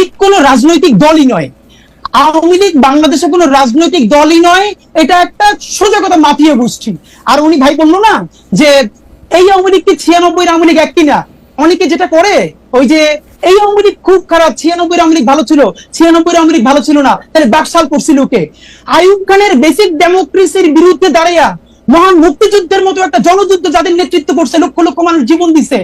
লীগ কোনো রাজনৈতিক দলই নয়। আওয়ামী লীগ বাংলাদেশে কোনো রাজনৈতিক দলই নয়, এটা একটা সোজা কথা মাফিয়া গোষ্ঠী। আর উনি ভাই বলল না যে, এই আওয়ামী লীগ কি ছিয়ানব্বই আওয়ামী লীগ এক কিনা? অনেকে যেটা করে, ওই যে, এই আওয়ামী লীগ খুব খারাপ, ছিয়ানব্বই আওয়ামী লীগ ভালো ছিল, ছিয়ানব্বই আওয়ামী লীগ ভালো ছিল না, তাহলে বাকশাল করছিল কে? আইয়ুব খানের বেসিক ডেমোক্রেসির বিরুদ্ধে দাঁড়াইয়া মহান মুক্তিযুদ্ধের মতো একটা জনযুদ্ধ যাদের নেতৃত্ব করছে লক্ষ লক্ষ মানুষ জীবন দিছে,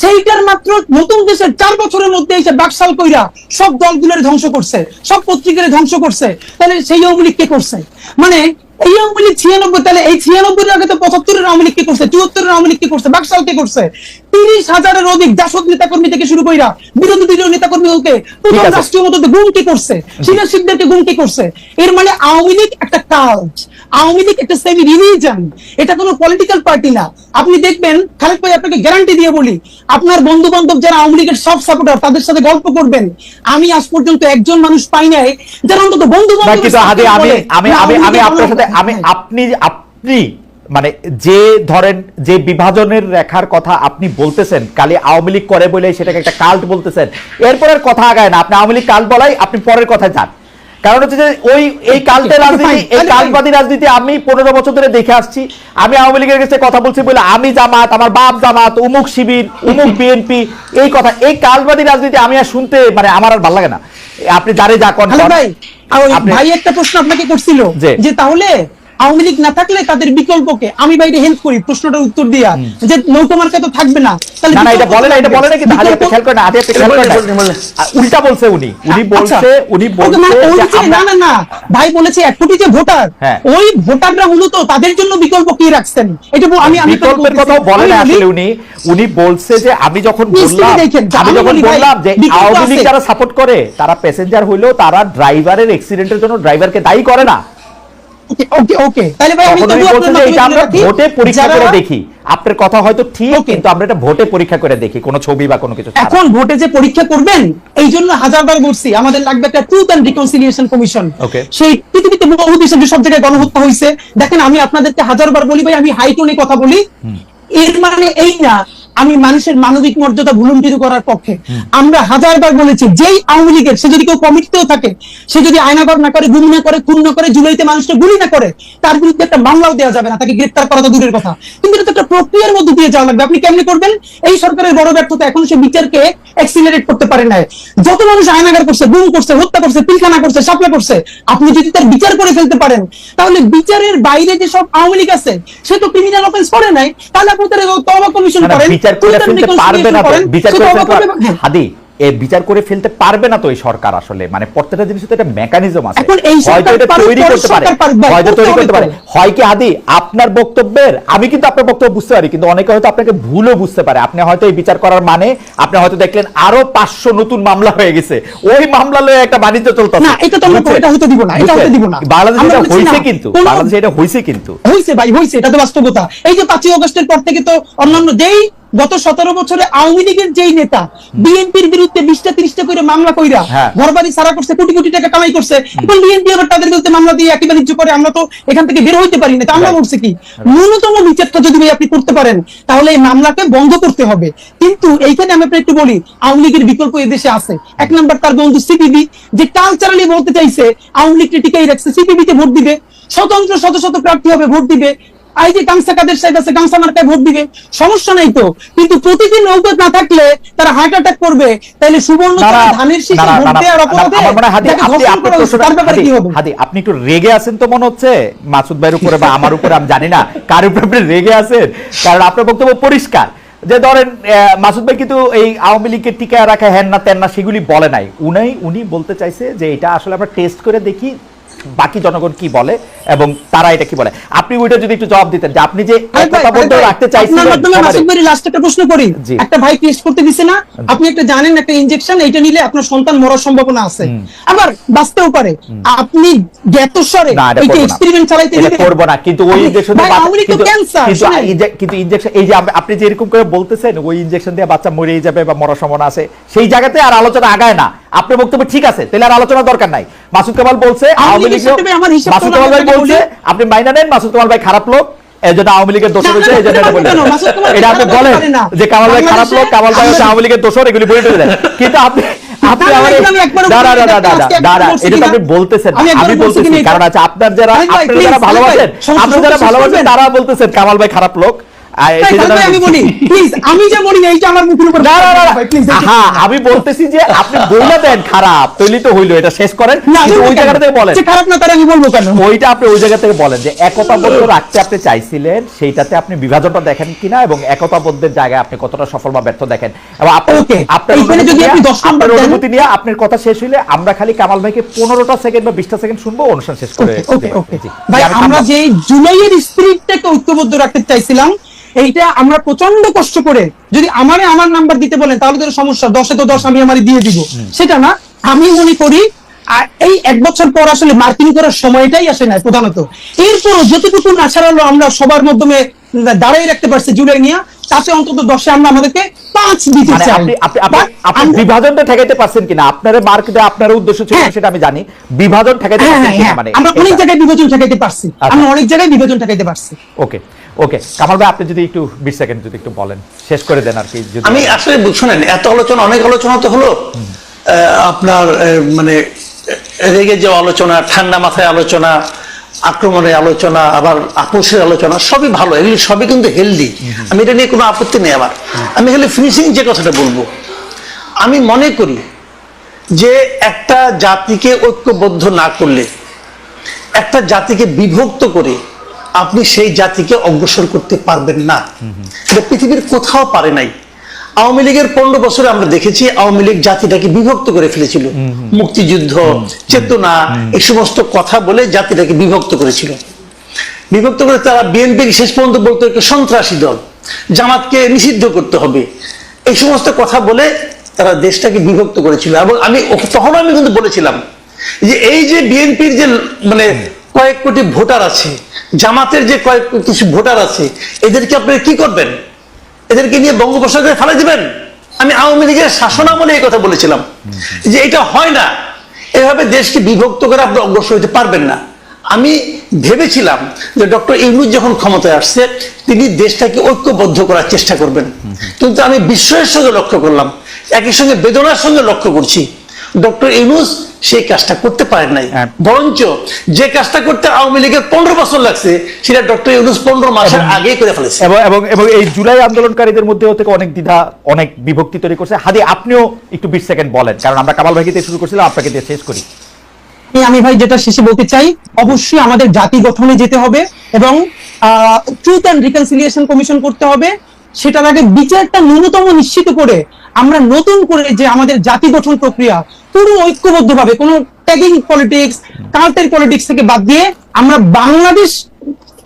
সেইটার মাত্র নতুন দেশের চার বছরের মধ্যে এসে বাকশাল কইরা সব দলগুলোর ধ্বংস করছে, সব পত্রিকার ধ্বংস করছে। তাহলে সেই আওয়ামী লীগ কে করছে? মানে এই আওয়ামী লীগ ছিয়ানব্বই তাহলে এই ছিয়ানব্বই আগে তো পঁচাত্তরের আওয়ামী লীগ কে করছে? চুয়াত্তরের আওয়ামী লীগ কে করছে? বাকশাল কে করছে? তিরিশ হাজারের অধিক জাসদ নেতাকর্মী থেকে শুরু কইরা বিরোধী দলীয় নেতাকর্মীকে প্রথম রাষ্ট্রীয় মতো গুম কি করছে? গুম কি করছে? এর মানে আওয়ামী লীগ একটা কাল্ট আওয়ামী লীগ একটা সেমি রিলিজন এটা কোনো পলিটিক্যাল পার্টি না। আপনি দেখবেন খালেদ ভাই আপনাকে গ্যারান্টি দিয়ে বলি আপনার বন্ধু বান্ধব যারা আওয়ামী লীগের সব সাপোর্টার তাদের সাথে গল্প করবেন। আমি আজ পর্যন্ত একজন মানুষ পাই নাই যারা অন্তত বন্ধু আমি আমি আমি আমি আপনার সাথে আমি আপনি আপনি মানে যে ধরেন যে বিভাজনের রেখার কথা আপনি বলতেছেন কালি আওয়ামী লীগ করে বলে সেটাকে একটা কাল্ট বলতেছেন এরপরের কথা আগায় না। আপনি আওয়ামী লীগ কাল্ট বলাই আপনি পরের কথায় যান। কারণ হচ্ছে যে ওই এই কাল্টের রাজনীতি এই কাল্টবাদী রাজনীতি আমি পনেরো বছর ধরে দেখে আসছি। আমি আওয়ামী লীগের কাছে কথা বলছি বলে আমি জামাত আমার বাপ জামাত উমুক শিবির উমুক বিএনপি এই কথা এই কাল্টবাদী রাজনীতি আমি আর শুনতে মানে আমার আর ভালো লাগে না। আপনি যারে যা কন। ভাই একটা প্রশ্ন আপনাকে করছিল? যে তাহলে আওয়ামী লীগ না থাকলে তাদের বিকল্পকে আমি ভাইকে হেল্প করি। প্রশ্নটার উত্তর দিয়া যে নৌকা মার্কা তো থাকবে না। তাহলে না এটা বলে না এটা বলে না আপনি খেয়াল করেন আপনি খেয়াল করেন বললেন। আ, উল্টা বলছে উনি। উনি আচ্ছা। বলছে উনি বলছে মানে আমরা- না না না ভাই বলেছে এক কোটি যে ভোটার হ্যাঁ। ওই ভোটাররা মূলত তাদের জন্য বিকল্প কি রাখছেন? এটা আমি আমি বিকল্পের বলে না আসলে উনি উনি। বলছে যে আমি যখন বললাম আমি যখন বললাম যে আওয়ামী লীগ যারা সাপোর্ট করে তারা প্যাসেঞ্জার হইলেও তারা ড্রাইভারের অ্যাক্সিডেন্টের জন্য ড্রাইভারকে দায়ী করে না। ওকে ওকে ওকে তাহলে ভাই আমি তবুও আপনার এটা আমরা ভোটে পরীক্ষা করে দেখি। আপনার কথা হয়তো ঠিক কিন্তু আমরা এটা ভোটে পরীক্ষা করে দেখি কোনো ছবি বা কোনো কিছু এখন ভোটে যে পরীক্ষা করবেন এই জন্য হাজারবার বলছি আমাদের লাগবে একটা ট্রুথ অ্যান্ড রিকনসিলিয়েশন কমিশন. সেই পৃথিবীতে বহু দেশে সব জায়গায় গণহত্যা হয়েছে দেখেন আমি আপনাদেরকে হাজারবার বলি ভাই আমি হাই টোনে কথা বলি। এর মানে এই না আমি মানুষের মানবিক মর্যাদা ভুলুণ্ঠিত করার পক্ষে। আমরা হাজারবার বলেছি যেই আওয়ামী লীগের সে যদি কেউ কমিটিতেও থাকে সে যদি আয়নাগর না করে গুম না করে খুন না করে জুলাইতে মানুষকে গুলি না করে তার বিরুদ্ধে একটা মামলাও দেওয়া যাবে না তাকে গ্রেপ্তার করা তো দূরের কথা। কিন্তু এটা তো একটা প্রক্রিয়ার মধ্যে দিয়ে যাওয়া লাগবে। আপনি কেমনি করবেন? এই সরকারের বড় ব্যর্থতা এখন সে বিচারকে এক্সিলারেট করতে পারে না যত মানুষ আয়নাগার করছে গুম করছে হত্যা করছে পিলখানা করছে সাপলা করছে আপনি যদি তার বিচার করে ফেলতে পারেন তাহলে বিচারের বাইরে যে সব আওয়ামী লীগ আছে সে তো ক্রিমিনাল অফেন্স করে নাই। তাহলে আপনি তার তবা কমিশন করেন। বিচার করে ফেলতে পারবে না তো। বিচার করে ফেলতে হ্যাঁ। হাদি এ বিচার করে ফেলতে পারবে না তো এই সরকার আসলে। মানে প্রত্যেকটা জিনিস তো একটা মেকানিজম আছে। হয়তো এটা তৈরি করতে পারে। হয়তো তৈরি করতে পারে। হয় কি আদি আপনার বক্তব্যের আমি কিন্তু আপনার বক্তব্য বুঝতে পারি কিন্তু অনেকে হয়তো আপনাকে ভুলও বুঝতে পারে। আপনি হয়তো এই বিচার করার মানে আপনি হয়তো দেখলেন আরও পাঁচশো নতুন মামলা হয়ে গেছে। ওই মামলা লয়ে একটা বাণিজ্য চলতেছে। না, এটা তো আমরা? এটা হতে দিব না, এটা হতে দিব না। বাংলাদেশে এটা না, কিন্তু। কোনো- বাংলাদেশে এটা হয়েছে কিন্তু। হয়েছে ভাই হয়েছে এটা তো বাস্তবতা। এই যে পাঁচই অগস্টের পর থেকে তো অন্যান্য যেই গত সতেরো বছরে আওয়ামী লীগের যেই নেতা বিএনপির বিরুদ্ধে বিশটা তিরিশটা করে মামলা কইরা হ্যাঁ। ঘর বাড়ি সারা করছে কোটি কোটি টাকা কামাই করছে এবং বিএনপি আবার তাদের বিরুদ্ধে মামলা দিয়ে একই বাণিজ্য করে আমরা তো এখান থেকে বের হইতে পারি না। তা আমরা Right. বলছি কি ন্যূনতম বিচারটা যদি আপনি করতে পারেন তাহলে এই মামলাকে বন্ধ করতে হবে। কিন্তু এইখানে আমি আপনার একটু বলি আওয়ামী লীগের বিকল্প এদেশে আছে। এক নম্বর তার বন্ধু সিপিবি যে কালচারালি বলতে চাইছে আওয়ামী লীগকে টিকাই রাখছে সিপিবি তে ভোট দিবে স্বতন্ত্র শত শত প্রার্থী হবে ভোট দিবে। এই যে কাদের সাহেব আছে মার্কায় ভোট দিবে সমস্যা নাই তো। কিন্তু প্রতিদিন নৌকত না থাকলে তারা হার্ট অ্যাটাক করবে তাহলে সুবর্ণ ধানের শীষে ভোট দেওয়ার অপরাধে মনে আপনি- ধর্ষণ আপনি করা হচ্ছে। প্রশ্নটা- তার ব্যাপারে কি হবে? হাদি, আপনি একটু রেগে আছেন তো মনে হচ্ছে? মাসুদ ভাইয়ের উপরে বা আমার উপরে আমি জানি না কার উপরে আপনি রেগে আছেন কারণ আপনার বক্তব্য পরিষ্কার। যে ধরেন মাসুদ ভাই কিন্তু এই আওয়ামী লীগকে টিকা রাখা হ্যান না তেন না সেগুলি বলে নাই। উনি উনি বলতে চাইছে যে এটা আসলে আমরা টেস্ট করে দেখি বাকি জনগণ কি বলে এবং তারা এটা কি বলে? আপনি ওইটা যদি একটু জবাব দিতেন যে আপনি যে ভাই, আরে ভাই, রাখতে চাইছিলেন মাধ্যমে। মাসুদ ভাইয়ের last একটা প্রশ্ন করি। একটা ভাই টেস্ট করতে দিছে না আপনি একটা জানেন একটা ইনজেকশন এটা নিলে আপনার সন্তান মরার সম্ভাবনা আছে। আবার বাঁচতেও পারে। আপনি জ্ঞাতস্বরে এটা। এক্সপেরিমেন্ট চালাইতে দিবেন? করব না। কিন্তু ওই ইনজেকশন ভাই, আওয়ামী তো ক্যান্সার কিন্তু কিন্তু ইনজেকশন এই যে আপনি যে এরকম করে বলতেছেন ওই ইনজেকশন দিয়ে বাচ্চা মরেই যাবে বা মরার সম্ভাবনা আছে সেই জায়গাতে আর আলোচনা আগায় না। আপনার বক্তব্য ঠিক আছে তাহলে আর আলোচনা দরকার নাই। মাসুদ কামাল বলছে আওয়ামী লীগ সাথে আমার হিসাব মাসুদ কামাল ভাই বলছে আপনি মাইনা নেন মাসুদ কামাল ভাই খারাপ লোক এই জন্য আওয়ামী লীগের দোষর না, হয়েছে এই জন্য না, এটা বললেন আপনি বলেন যে কামাল ভাই খারাপ লোক কামাল ভাই হচ্ছে আওয়ামী লীগের দোষর এগুলি বলে দেন। কিন্তু আপনি আপনি না, না, আমার এটা আমি একবারও দাঁড়া দাঁড়া দাঁড়া দাঁড়া এটা তো আপনি বলতেছেন আমি একবার আমি বলছি বলতেছি কারণ আছে আপনার যারা আপনারা যারা ভালোবাসেন আপনারা যারা ভালোবাসেন তারা বলতেছেন কামাল ভাই খারাপ লোক। আমি বলতেছি যে আপনি বইলা দেন খারাপ। তৈলি তো হইল এটা শেষ করেন। না, কিন্তু বলব ওই জায়গা থেকে বলেন। খারাপ না তারা আমি বলব কেন? ওইটা আপনি ওই জায়গা থেকে বলেন যে একতাবদ্ধ রাখতে আপনি চাইছিলেন সেইটাতে আপনি বিভাজনটা দেখেন কিনা এবং একতাবদ্ধের জায়গায় আপনি কতটা সফল বা ব্যর্থ দেখেন। এবং আপনার যদি আপনি নিয়ে- দশ নম্বর আপনার নিয়ে আপনার কথা শেষ হইলে আমরা খালি কামাল ভাইকে পনেরোটা সেকেন্ড বা বিশটা সেকেন্ড শুনব অনুষ্ঠান শেষ করে। ভাই আমরা যে জুলাইয়ের স্পিরিটটাকে ঐক্যবদ্ধ রাখতে চাইছিলাম এইটা আমরা প্রচণ্ড কষ্ট করে যদি আমারে আমার নাম্বার দিতে বলেন তাহলে তো সমস্যা। দশে তো দশ আমি আমারে দিয়ে দিব। সেটা না আমি মনে করি আর এই এক বছর পর আসলে মার্কিং করার সময়টাই আসে না প্রধানত। এরপর যতটুকু আমরা সবার মাধ্যমে দাঁড়াই রাখতে পারছি জুলাই নিয়ে তাতে অন্তত দশে আমরা আমাদেরকে পাঁচ দিতে মানে চাই। আপনি বিভাজনটা ঠেকাইতে পারছেন কিনা? আপনার মার্ক দেওয়া আপনার উদ্দেশ্য ছিল হ্যাঁ। সেটা আমি জানি। বিভাজন ঠেকাইতে হ্যাঁ পারছেন হ্যাঁ মানে আমরা অনেক জায়গায় বিভাজন ঠেকাইতে পারছি। আচ্ছা। আমরা অনেক জায়গায় বিভাজন ঠেকাইতে পারছি। ওকে ওকে কামাল ভাই আপনি যদি একটু বিশ সেকেন্ড যদি একটু বলেন শেষ করে দেন আর কি যদি আমি আসলে শুনেন এত আলোচনা অনেক আলোচনা তো হলো। আপনার মানে রেগে যাওয়া আলোচনা ঠান্ডা মাথায় আলোচনা আক্রমণের আলোচনা আবার আপোষের আলোচনা সবই ভালো এগুলি সবই কিন্তু হেলদি আমি এটা নিয়ে কোনো আপত্তি নেই আমার। আমি খালি ফিনিশিং যে কথাটা বলব আমি মনে করি যে একটা জাতিকে ঐক্যবদ্ধ না করলে একটা জাতিকে বিভক্ত করে আপনি সেই জাতিকে অগ্রসর করতে পারবেন না। এটা পৃথিবীর কোথাও পারে নাই। আওয়ামী লীগের পনেরো বছরে আমরা দেখেছি আওয়ামী লীগ জাতিটাকে বিভক্ত করে ফেলেছিল। মুক্তিযুদ্ধ চেতনা এই সমস্ত কথা বলে জাতিটাকে বিভক্ত করেছিল। বিভক্ত করে তারা বিএনপি শেষ পর্যন্ত বলতো একটা সন্ত্রাসী দল জামাতকে নিষিদ্ধ করতে হবে। এই সমস্ত কথা বলে তারা দেশটাকে বিভক্ত করেছিল। এবং আমি তখন আমি কিন্তু বলেছিলাম যে এই যে বিএনপির যে মানে কয়েক কোটি ভোটার আছে জামাতের যে কয়েক কিছু ভোটার আছে, এদেরকে আপনি কি করবেন? এদেরকে নিয়ে বঙ্গোপসাগরে ফেলে দিবেন? আমি আওয়ামী লীগের শাসনামলে এই কথা বলেছিলাম। যে এটা হয় না। এভাবে দেশকে বিভক্ত করে আপনি অগ্রসর হতে পারবেন না। আমি ভেবেছিলাম যে ডক্টর ইউনুস যখন ক্ষমতায় আসছে, তিনি দেশটাকে ঐক্যবদ্ধ করার চেষ্টা করবেন। কিন্তু আমি বিস্ময়ের সঙ্গে লক্ষ্য করলাম। একই সঙ্গে বেদনার সঙ্গে লক্ষ্য করছি। ডক্টর ইউনুস সেই কাজটা করতে পারেন নাই। হ্যাঁ। বরঞ্চ যে কাজটা করতে আওয়ামী লীগের পনেরো বছর লাগছে সেটা ডক্টর ইউনুস পনেরো মাসের আগেই করে ফেলেছে। এবং এবং এবং এই জুলাই আন্দোলনকারীদের মধ্যেও থেকে অনেক দ্বিধা অনেক বিভক্তি তৈরি করছে। হাদি আপনিও একটু বিশ সেকেন্ড বলেন কারণ আমরা কামাল ভাইকে দিয়ে শুরু করছিলাম আপনাকে দিয়ে শেষ করি। আমি ভাই যেটা শেষে বলতে চাই অবশ্যই আমাদের জাতি গঠনে যেতে হবে এবং ট্রুথ অ্যান্ড রিকনসিলিয়েশন কমিশন করতে হবে। সেটার আগে বিচারটা ন্যূনতম নিশ্চিত করে আমরা নতুন করে যে আমাদের জাতি গঠন প্রক্রিয়া পুরো ঐক্যবদ্ধভাবে কোনো ট্যাগিং পলিটিক্স কাল্টের পলিটিক্স থেকে বাদ দিয়ে আমরা বাংলাদেশ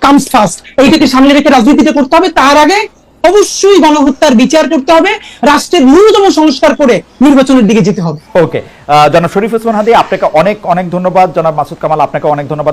কামস ফার্স্ট এইটাকে সামনে রেখে রাজনীতিতে করতে হবে। তার আগে অবশ্যই গণহত্যার বিচার করতে হবে। রাষ্ট্রের ন্যূনতম সংস্কার করে নির্বাচনের দিকে যেতে হবে। ওকে জনাব শরীফ ওসমান হাদি, আপনাকে অনেক অনেক ধন্যবাদ। জনাব মাসুদ কামাল, আপনাকে অনেক ধন্যবাদ।